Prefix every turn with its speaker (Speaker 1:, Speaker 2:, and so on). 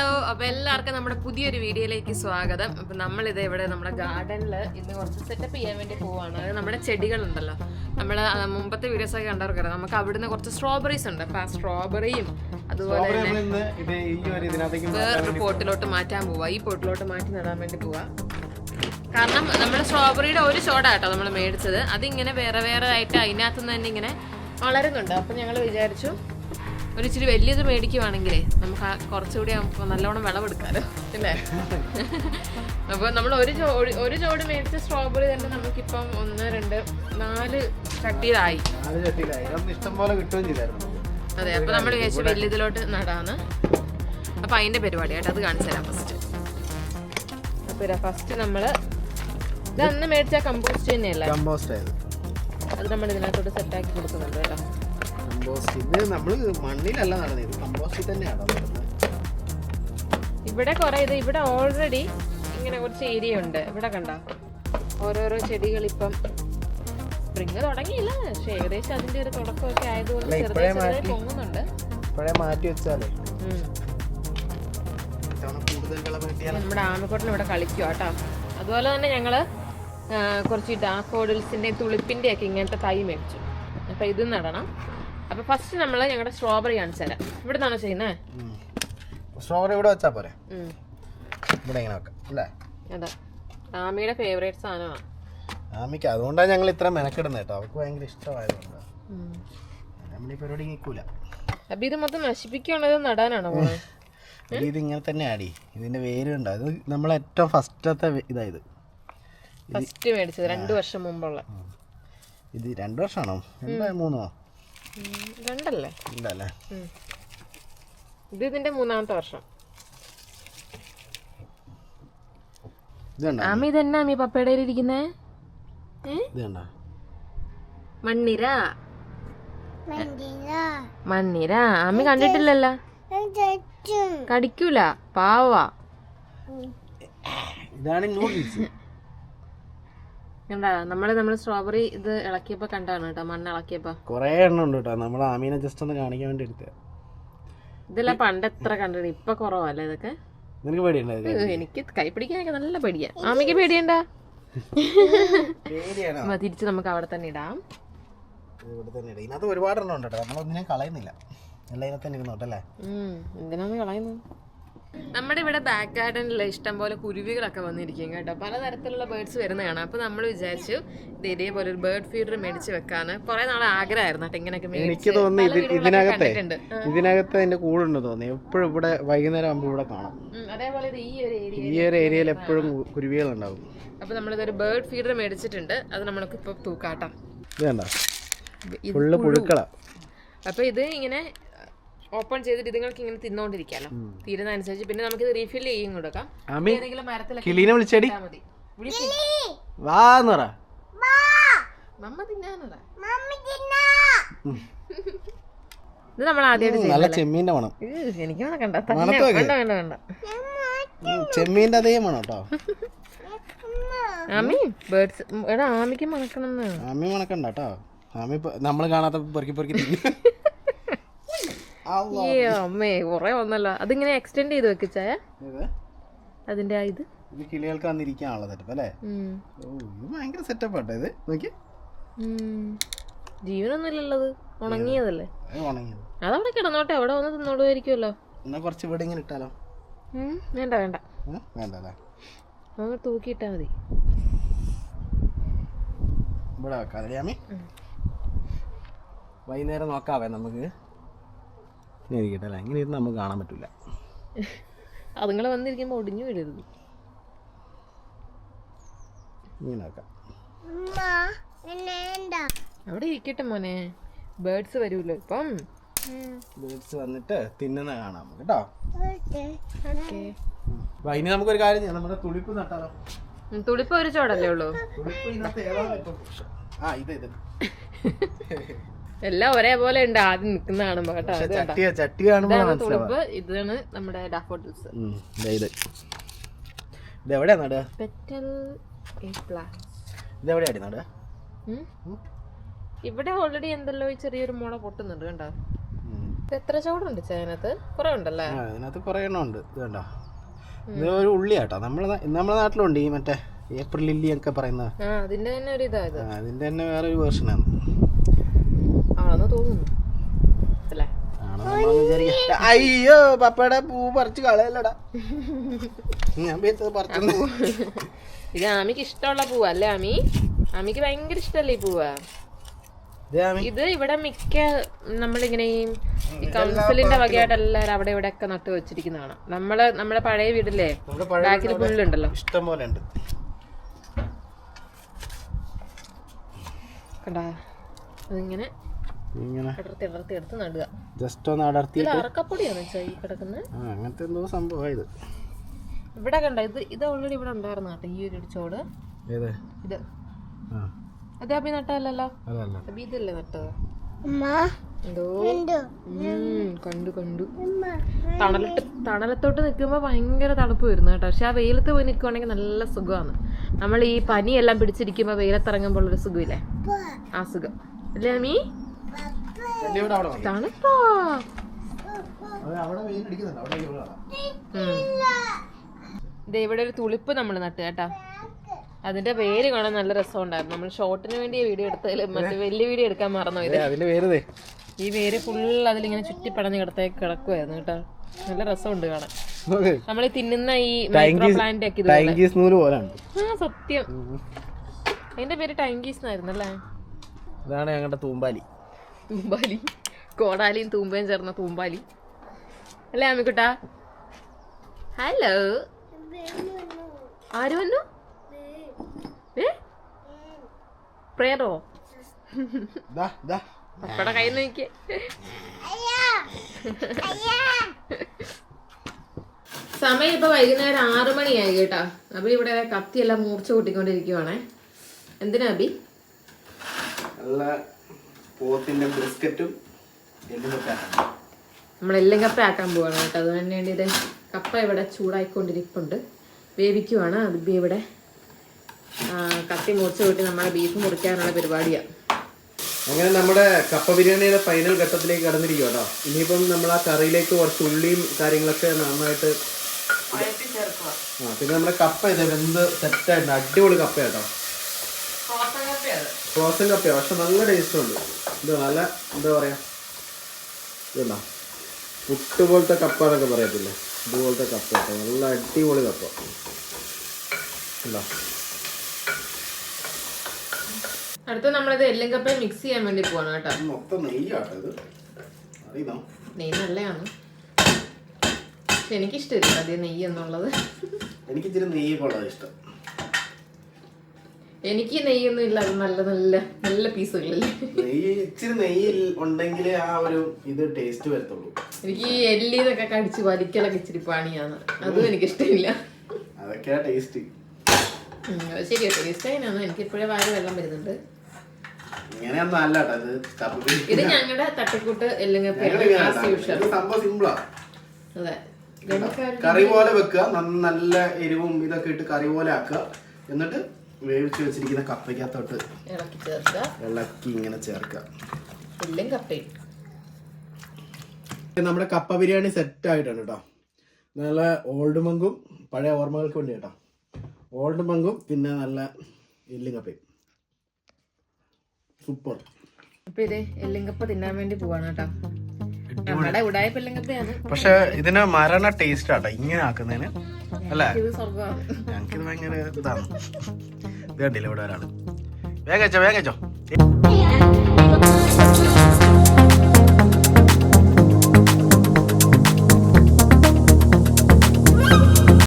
Speaker 1: Hello അപ്പൊ എല്ലാവർക്കും നമ്മുടെ പുതിയൊരു വീഡിയോയിലേക്ക് സ്വാഗതം. അപ്പൊ നമ്മളിത് ഇവിടെ നമ്മുടെ ഗാർഡനിൽ ഇന്ന് കുറച്ച് സെറ്റപ്പ് ചെയ്യാൻ വേണ്ടി പോവാണ്. അതായത് നമ്മുടെ ചെടികളുണ്ടല്ലോ. നമ്മൾ മുമ്പത്തെ വീഡിയോസ് ഒക്കെ കണ്ടവർക്കറിയാം. നമുക്ക് അവിടുന്ന് കുറച്ച് സ്ട്രോബെറീസ് ഉണ്ട്. അപ്പൊ ആ സ്ട്രോബെറിയും അതുപോലെ
Speaker 2: തന്നെ
Speaker 1: വേറൊരു പോട്ടിലോട്ട് മാറ്റാൻ പോവാ. ഈ പോട്ടിലോട്ട് മാറ്റി നടാൻ വേണ്ടി പോവാ. കാരണം നമ്മുടെ സ്ട്രോബെറിയുടെ ഒരു ഷോട്ടാട്ടോ നമ്മൾ മേടിച്ചത്. അതിങ്ങനെ വേറെ വേറെ ആയിട്ട് അതിനകത്തുനിന്ന് തന്നെ ഇങ്ങനെ വളരുന്നുണ്ട്. അപ്പൊ ഞങ്ങൾ വിചാരിച്ചു ഒരു ഇച്ചിരി വലിയത് മേടിക്കുവാണെങ്കിലേ നമുക്ക് ആ കുറച്ചുകൂടി നല്ലോണം വിളവെടുക്കാലോ അല്ലേ? അപ്പോൾ നമ്മൾ ഒരു ജോഡി ഒരു ജോഡി മേടിച്ച സ്ട്രോബെറി തന്നെ നമുക്കിപ്പം ഒന്ന് രണ്ട് നാല് ചട്ടിയിലായി.
Speaker 2: കിട്ടുകയും ചെയ്തായിരുന്നു.
Speaker 1: അതെ അപ്പൊ നമ്മൾ വിചാരിച്ചു വലിയതിലോട്ട് നടാന്ന്. അപ്പൊ അതിന്റെ പരിപാടിയായിട്ട് അത് കാണിച്ചു തരാം ഫസ്റ്റ് അപ്പൊ ഇതാ ഫസ്റ്റ് നമ്മൾ ഇത് അന്ന് മേടിച്ച കമ്പോസ്റ്റ് തന്നെയല്ലേ?
Speaker 2: കമ്പോസ്റ്റ്
Speaker 1: അത് നമ്മൾ ഇതിനകത്തോട്ട് സെറ്റാക്കി കൊടുക്കുന്നുണ്ട് കേട്ടോ.
Speaker 2: കമ്പോസ്റ്റ് ഇത് നമ്മൾ മണ്ണിലല്ല നടന്നത് ഇത് കമ്പോസ്റ്റിൽ തന്നെയാണോ നടന്നത്?
Speaker 1: ഇവിടെ കുറെ ഇത് ഇവിടെ ഓൾറെഡി ഇങ്ങനെ കുറച്ച് ഏരിയ ഉണ്ട്. ഇവിടെ കണ്ട? ഓരോരോ ചെടികൾ ഇപ്പം സ്പ്രിങ് തുടങ്ങിയില്ല. പക്ഷെ ഏകദേശം അതിന്റെ ഒരു തുടക്കമൊക്കെ ആയതുകൊണ്ട് ചെറുതായി
Speaker 2: മാറ്റി.
Speaker 1: പൊങ്ങുന്നുണ്ട്.
Speaker 2: ഇപ്പോഴേ മാറ്റി വെച്ചാലേ.
Speaker 1: നമ്മുടെ ആമിക്കോട്ടൻ ഇവിടെ കളിക്കുക കേട്ടോ. അതുപോലെ തന്നെ ഞങ്ങൾ കുറച്ച് ഡാഫോഡിൽസിന്റെ തുളിപ്പിന്റെ ഒക്കെ ഇങ്ങനത്തെ തൈ മേടിച്ചു. അപ്പൊ ഇത് നടണം. അപ്പൊ ഫസ്റ്റ് നമ്മൾ ഞങ്ങളുടെ സ്ട്രോബെറി കാണിച്ചു തരാം. ഇവിടെ നിന്നാണോ ചെയ്യുന്നത്
Speaker 2: സ്ട്രോബെറി ഇവിടെ വെച്ചാൽ പോരെ? ഇവിടെ ഇങ്ങനെ വെക്കാം അല്ലേ?
Speaker 1: അതെ. ആമിയുടെ ഫേവറേറ്റ് സാധനമാണ്
Speaker 2: ആമിക്ക് അതുകൊണ്ടാണ് ഞങ്ങൾ ഇത്ര മെനക്കിടുന്നത് കേട്ടോ അവർക്ക് ഭയങ്കര ഇഷ്ടമായതുകൊണ്ട്. നമ്മൾ ഈ പരിപാടി നിൽക്കൂല
Speaker 1: അപ്പൊ ഇത് മൊത്തം നശിപ്പിക്കുകയാണത് നടാനാണോ
Speaker 2: ഇത് ഇങ്ങനെ തന്നെ ആടി. ഇതിന്റെ വേരുണ്ട് അത് നമ്മൾ ഏറ്റവും ഫസ്റ്റത്തെ ഇതായത്
Speaker 1: ഫസ്റ്റ് മേടിച്ചത് രണ്ടു വർഷം മുമ്പുള്ള.
Speaker 2: ഇത് രണ്ട് വർഷമാണോ? മൂന്നോ?
Speaker 1: രണ്ടല്ലേ?
Speaker 2: ഇല്ലല്ലേ
Speaker 1: ഇത് ഇതിന്റെ മൂന്നാമത്തെ വർഷം.
Speaker 2: ഇത് കണ്ടോ?
Speaker 1: ആമി ഇതെന്നാ ആമി പപ്പയുടെ ഇരിക്കുന്നേ?
Speaker 2: ഇത് കണ്ടോ?
Speaker 1: മണ്ണിര. മണ്ണിര. ആമി കണ്ടിട്ടില്ലല്ലോ. കടിക്കൂല. പാവാ.
Speaker 2: ഇതാണ് നൂഡിൽസ്
Speaker 1: കണ്ടാ? നമ്മൾ നമ്മൾ സ്ട്രോബെറി ഇത് ഇളക്കിയപ്പോ കണ്ടാണ് കേട്ടോ മണ്ണ് ഇളക്കിയപ്പോ.
Speaker 2: കുറേ എണ്ണം ഉണ്ട് കേട്ടോ. നമ്മൾ ആമീനെ ജസ്റ്റ് ഒന്ന് കാണിക്കാൻ വേണ്ടി എടുത്ത.
Speaker 1: ഇതെല്ലാം പണ്ട് എത്ര കണ്ടിട്ട് ഇപ്പൊ കുറവല്ലേ ഇതൊക്കെ?
Speaker 2: നിനക്ക്
Speaker 1: എനിക്ക് കൈ പിടിക്കാനൊക്കെ നല്ല പേടിയാ. ആമയ്ക്ക് പേടിയണ്ട? തിരിച്ച് നമുക്ക് അവിടെ തന്നെ ഇടാം.
Speaker 2: ഇവിടെ തന്നെ ഇടാം. ഇതിനകത്ത് ഒരുപാട് എണ്ണം ഉണ്ട് കേട്ടോ. നമ്മളൊന്നിനെയും കളയുന്നില്ല. എല്ലാം ഇതിനകത്ത് തന്നെ ഇരുന്നോട്ടല്ലേ
Speaker 1: എന്തിനാണ് കളയുന്നത്? നമ്മുടെ ഇവിടെ ബാക്ക് ഗാർഡനിൽ ഇഷ്ടംപോലെ കുരുവികളൊക്കെ വന്നിരിക്കും കേട്ടോ. പലതരത്തിലുള്ള ബേർഡ്സ് വരുന്ന കാണാം അപ്പൊ നമ്മൾ വിചാരിച്ചു ഇത് ഇതേപോലെ ഒരു ബേർഡ് ഫീഡർ മേടിച്ച് വെക്കാന്ന്. കൊറേ നാളെ ആഗ്രഹമായിരുന്നു കേട്ടോ ഇങ്ങനെയൊക്കെ
Speaker 2: എനിക്ക് തോന്നുന്നു ഇതിനകത്തെ.
Speaker 1: ആ.
Speaker 2: അതിന്റെ കൂടുണ്ട് തോന്നി എപ്പോഴും ഇവിടെ വൈകുന്നേരം ആകുമ്പോൾ ഇവിടെ കാണാം.
Speaker 1: അതേപോലെ ഈ ഒരു ഏരിയ
Speaker 2: ഈ ഒരു ഏരിയയിൽ എപ്പോഴും കുരുവികൾ കുരുവികളുണ്ടാവും.
Speaker 1: അപ്പൊ നമ്മളിതൊരു ബേർഡ് ഫീഡർ മേടിച്ചിട്ടുണ്ട്. അത് നമ്മൾക്ക് ഇപ്പൊ തൂക്കാട്ടാം
Speaker 2: ഇത് കണ്ടോ
Speaker 1: ഇത്
Speaker 2: ഫുള്ള് പുഴുക്കളാ.
Speaker 1: അപ്പൊ ഇത് ഇങ്ങനെ ഓപ്പൺ ചെയ്തിട്ട് ഇതുങ്ങൾക്ക് ഇങ്ങനെ തിന്നോണ്ടിരിക്കാലോ. തീരുന്നതനുസരിച്ച് പിന്നെ നമുക്ക് ഇത് റീഫിൽ ചെയ്യും കൊടുക്കാം
Speaker 2: ആമി
Speaker 1: ഏതെങ്കിലും മരത്തിലൊക്കെ
Speaker 2: കിളീനെ വിളിച്ചടി.
Speaker 1: ഇട്ടാ മതി. വിളിക്ക്.
Speaker 2: വാ എന്ന് പറ.
Speaker 1: മമ്മ തിന്നാനതാ. ഇത് നമ്മൾ ആദ്യമായിട്ട്
Speaker 2: നല്ല ചെമ്മീന്റെ മണം.
Speaker 1: ചെയ്യും എനിക്ക് കണ്ട? തന്നെ
Speaker 2: ഉം, ചെമ്മീന്റെ അതേ മണം കേട്ടോ.
Speaker 1: ആമി ബേർഡ്സ് എടാ ആമിക്ക് മണക്കണം
Speaker 2: ആമി മണക്കണ്ട കേട്ടോ. ആമി നമ്മൾ കാണാത്ത പെറുക്കി പെറുക്കി തിന്നും.
Speaker 1: ഏ അമ്മേ കൊറേ വന്നല്ലോ. അതിങ്ങനെ എക്സ്റ്റെൻഡ് ചെയ്ത് വെക്കിച്ചായ അതിന്റെ ഇത്.
Speaker 2: ഇത് കിളികൾക്ക് വന്നിരിക്കാനുള്ള സെറ്റപ്പ് അല്ലേ? ഇത് ഭയങ്കര സെറ്റപ്പ് ആട്ടെ ഇത്. നോക്കി.
Speaker 1: ജീവനൊന്നുമില്ലല്ലോ ഉണങ്ങിയതല്ലേ?
Speaker 2: ഉണങ്ങിയത്.
Speaker 1: അതവിടെ കിടന്നോട്ടെ. അവിടെ വന്ന് തിന്നോളുമായിരിക്കുമല്ലോ
Speaker 2: എന്നാ കുറച്ച് ഇവിടെ ഇങ്ങനെ ഇട്ടാലോ?
Speaker 1: വേണ്ട വേണ്ട?
Speaker 2: വേണ്ട അല്ലേ?
Speaker 1: നമ്മൾ തൂക്കിയിട്ടാ മതി.
Speaker 2: ഇവിടെ വെക്കാം അല്ലേ വൈകുന്നേരം നോക്കാവേ നമുക്ക്. ഇങ്ങനെ ഇരിക്കട്ടെ അല്ലേ? ഇങ്ങനെ ഇരുന്ന് നമുക്ക് കാണാൻ പറ്റില്ല
Speaker 1: അതുങ്ങൾ വന്നിരിക്കുമ്പോൾ ഒടിഞ്ഞു വീഴരുത്.
Speaker 2: ഇങ്ങനെ വെക്കാം
Speaker 1: അവിടെ ഇരിക്കട്ടെ മോനെ. ബേർഡ്സ് വരുമല്ലോ ഇപ്പം.
Speaker 2: ബേർഡ്സ് വന്നിട്ട് തിന്നുന്ന കാണാം നമുക്ക് കേട്ടോ. ഇനി നമുക്കൊരു കാര്യം ചെയ്യാം. നമ്മുടെ തുളിപ്പ് നട്ടാലോ?
Speaker 1: തുളിപ്പ് ഒരു ചോടല്ലേ ഉള്ളൂ.
Speaker 2: തുളിപ്പ് ഇതിനകത്ത് ഏതാണ് ആ ഇത് ഇത്.
Speaker 1: എല്ലാം ഒരേപോലെ ഉണ്ട്. ആദ്യം നിൽക്കുന്ന കാണുമ്പോ കേട്ടോ?
Speaker 2: ചട്ടി കാണുമ്പോൾ
Speaker 1: ഇതാണ് ഇതാണ് നമ്മുടെ
Speaker 2: ഡാഫോട്ടിൽസ് ഇത്. ഇത് നടുക
Speaker 1: പെറ്റൽ പ്ലാന്റ്
Speaker 2: ഇത് നടുക
Speaker 1: ഇവിടെ ഓൾറെഡി എന്തല്ലോ ചെറിയൊരു മുള പൊട്ടുന്നുണ്ട് കണ്ടോ? എത്ര ചോടുണ്ട് അതിനകത്ത്? കുറെ ഉണ്ടല്ലേ?
Speaker 2: അതിനകത്ത് കുറേ എണ്ണം ഉണ്ട്. ഇത് കണ്ടോ? ഇത് ഒരു ഉള്ളിയാട്ടോ. നമ്മളെ നമ്മളെ നാട്ടിലുണ്ട് ഈ മറ്റേ ഏപ്രിൽ ലില്ലി ഒക്കെ പറയുന്ന
Speaker 1: ആ അതിന്റെ തന്നെ ഒരു ഇതാ
Speaker 2: അതിന്റെ തന്നെ വേറെ ഒരു വേർഷനാണ്
Speaker 1: അല്ലേ
Speaker 2: അയ്യോ പപ്പയുടെ പൂ പറിച്ചു കളയല്ലടാ. ഞാൻ പറിച്ചു
Speaker 1: ഇത് ആമിക്ക് ഇഷ്ടമുള്ള പൂവാ അല്ലേ ആമി? ആമിക്ക് ഭയങ്കര ഇഷ്ടല്ലേ ഈ പൂവാ? ഇത് ഇവിടെ മിക്ക നമ്മളിങ്ങനെ ഈ കൗൺസിലിന്റെ വകയായിട്ട് എല്ലാവരും അവിടെ ഇവിടെ ഒക്കെ നട്ടു വെച്ചിരിക്കുന്നതാണ് നമ്മൾ നമ്മുടെ പഴയ വീടില്ലേ ബാക്കിൽ പുല്ലുണ്ടല്ലോ.
Speaker 2: ഇഷ്ടം പോലെ ഉണ്ട്.
Speaker 1: കണ്ടാ? അതിങ്ങനെ
Speaker 2: ഇങ്ങനെ
Speaker 1: അടർത്തി അടർത്തി എടുത്ത് നടുക.
Speaker 2: ജസ്റ്റ് ഒന്ന് അടർത്തി
Speaker 1: അറക്കപ്പൊടിയാണ് ഈ കിടക്കുന്നത്
Speaker 2: ആ അങ്ങനത്തെ എന്തോ സംഭവം ഇത്.
Speaker 1: ഇവിടെ കണ്ട ഇത് ഇത് ഓൾറെഡി ഇവിടെ ഉണ്ടായിരുന്നു കേട്ടോ ഈ ഒരു ചോട്
Speaker 2: ഏത്?
Speaker 1: ഇത്.
Speaker 2: ആ.
Speaker 1: അബി അഭി നട്ടല്ലോ
Speaker 2: അതല്ല.
Speaker 1: അഭി ഇതല്ലേ നട്ടത്? കണ്ടു. കണ്ടു തണലിട്ട് തണലത്തോട്ട് നിൽക്കുമ്പോ ഭയങ്കര തണുപ്പ് വരുന്നു കേട്ടോ. പക്ഷെ ആ വെയിലത്ത് പോയി നിൽക്കുവാണെങ്കിൽ നല്ല സുഖമാണ്. നമ്മൾ ഈ പനിയെല്ലാം പിടിച്ചിരിക്കുമ്പോ വെയിലത്തിറങ്ങുമ്പോൾ ഒരു സുഖമില്ലേ? ആ സുഖം. അല്ലേ അമ്മീ ഇവിടെ ഒരു തുളിപ്പ് നമ്മൾ നട്ട് കേട്ടാ. അതിന്റെ പേര് കാണാൻ നല്ല രസമുണ്ടായിരുന്നു. നമ്മൾ ഷോർട്ടിന് വേണ്ടി വീഡിയോ എടുത്തതിൽ മറ്റേ വലിയ വീഡിയോ എടുക്കാൻ മറന്നു ഇത്? ഈ പേര് ഫുൾ അതിലിങ്ങനെ ചുറ്റി പടഞ്ഞ് കിടത്തേക്ക് കിടക്കുമായിരുന്നു കേട്ടോ. നല്ല രസമുണ്ട് കാണാൻ. നമ്മൾ തിന്നുന്ന ഈ മൈക്രോ പ്ലാന്റ് ഒക്കെ ആ സത്യം. അതിന്റെ പേര് ടൈങ്കീസ് എന്നായിരുന്നു അല്ലേ?
Speaker 2: ഇതാണ് ഞങ്ങളുടെ തൂമ്പാലി.
Speaker 1: തൂമ്പാലി. കോടാലിയും തൂമ്പയും ചേർന്ന തൂമ്പാലി. അല്ലേ അമ്മിക്കുട്ടാ? ഹലോ ആര് വന്നു? ഏ?
Speaker 2: പ്രേറോ
Speaker 1: പപ്പയുടെ കൈ നോക്കിയേ. സമയം ഇപ്പൊ വൈകുന്നേരം ആറു മണിയായി കേട്ടാ. അപ്പൊ ഇവിടെ കത്തിയെല്ലാം മൂർച്ച കൂട്ടിക്കൊണ്ടിരിക്കുവാണേ. എന്തിനാ അബി?
Speaker 2: പോത്തിന്റെ വെക്കാനാണ്
Speaker 1: നമ്മളെല്ലാം കപ്പ ആക്കാൻ പോവാണ് കേട്ടോ. അതിന് വേണ്ടി ഇത് കപ്പ ഇവിടെ ചൂടായിക്കൊണ്ടിരിപ്പുണ്ട്. വേവിക്കുവാണ്. അത് ഇവിടെ കത്തി മുറിച്ച് കൂട്ടി നമ്മുടെ ബീഫ് മുറിക്കാനുള്ള പരിപാടിയാണ്
Speaker 2: അങ്ങനെ നമ്മുടെ കപ്പ ബിരിയാണിയുടെ ഫൈനൽ ഘട്ടത്തിലേക്ക് കടന്നിരിക്കും കേട്ടോ. ഇനിയിപ്പം നമ്മൾ ആ കറിയിലേക്ക് കുറച്ച് ഉള്ളിയും കാര്യങ്ങളൊക്കെ നന്നായിട്ട് ആ പിന്നെ നമ്മുടെ കപ്പ ഇത് വെന്ത് സെറ്റായിട്ടുണ്ട് അടിപൊളി കപ്പ കേട്ടോ. ഫ്രോസൺ കപ്പയാണ് പക്ഷെ നല്ല ടേസ്റ്റ് ഉണ്ട്. ഇത് നല്ല എന്താ പറയാ ഇതുണ്ടോ? പുട്ട് പോലത്തെ കപ്പ എന്നൊക്കെ പറയത്തില്ലേ? ഇതുപോലത്തെ കപ്പ കേട്ടോ നല്ല അടിപൊളി കപ്പ അടുത്ത
Speaker 1: അടുത്ത് നമ്മളിത് എല്ലും കപ്പയും മിക്സ് ചെയ്യാൻ വേണ്ടി പോവാണ് കേട്ടോ.
Speaker 2: മൊത്തം നെയ്യാട്ടോ ഇത്. അറിയുന്നോ?
Speaker 1: നെയ്യ് നല്ലതാണ്. പക്ഷെ എനിക്കിഷ്ടമില്ല അതേ നെയ്യ് എന്നുള്ളത്.
Speaker 2: എനിക്ക് ഇച്ചിരി നെയ്യ് പോലെ ഇഷ്ടം.
Speaker 1: എനിക്ക് നെയ്യൊന്നും ഇല്ല. അത് നല്ല നല്ല നല്ല പീസുകളില്ലേ?
Speaker 2: നെയ്യ് ഇച്ചിരി നെയ്യ് ഉണ്ടെങ്കിലേ ആ ഒരു ഇത് ടേസ്റ്റ് വരത്തുള്ളൂ.
Speaker 1: എനിക്ക് ഈ എല്ലിന്നൊക്കെ കടിച്ച് വലിക്കലൊക്കെ ഇച്ചിരി പണിയാണ്. അതും
Speaker 2: അതൊക്കെയാ ടേസ്റ്റ്
Speaker 1: ടേസ്റ്റ് അതിനാണ് എനിക്ക് ഇപ്പോഴേ വാരി വെള്ളം വരുന്നുണ്ട്.
Speaker 2: ഇങ്ങനെയൊന്നും അല്ല ഇത്
Speaker 1: ഞങ്ങളുടെ തട്ടിക്കൂട്ട് അതെ.
Speaker 2: കറി പോലെ വെക്കുക. നല്ല എരിവും ഇതൊക്കെ ഇട്ട് കറി പോലെ ആക്കുക. എന്നിട്ട് വേവിച്ച് വെച്ചിരിക്കുന്ന കപ്പയ്ക്കകത്തോട്ട്
Speaker 1: ഇളക്കി ചേർക്കുക.
Speaker 2: ഇളക്കി ഇങ്ങനെ ചേർക്കുക.
Speaker 1: എല്ലും കപ്പയും
Speaker 2: നമ്മുടെ കപ്പ ബിരിയാണി സെറ്റ് ആയിട്ടുണ്ട് കേട്ടോ നല്ല ഓൾഡ് മങ്കും പഴയ ഓർമ്മകൾക്ക് വേണ്ടി കേട്ടോ ഓൾഡ് മങ്കും പിന്നെ നല്ല എല്ലും കപ്പയും. സൂപ്പർ
Speaker 1: അപ്പൊ ഇത് എല്ലും കപ്പ തിന്നാൻ വേണ്ടി പോവാണ് കേട്ടോ. നമ്മുടെ ഉടായ്പ എല്ലും കപ്പയാണ്.
Speaker 2: പക്ഷെ ഇതിന് മരണ ടേസ്റ്റ് ആട്ടോ ഇങ്ങനെ ആക്കുന്നതിന്. അല്ലേ? ഞങ്ങൾക്കിത് ഭയങ്കര ഇതാണ്. ഇത് കണ്ടില്ല ഇവിടെ ഒരാൾ? വേഗം വേഗച്ചോ വേഗം വെച്ചോ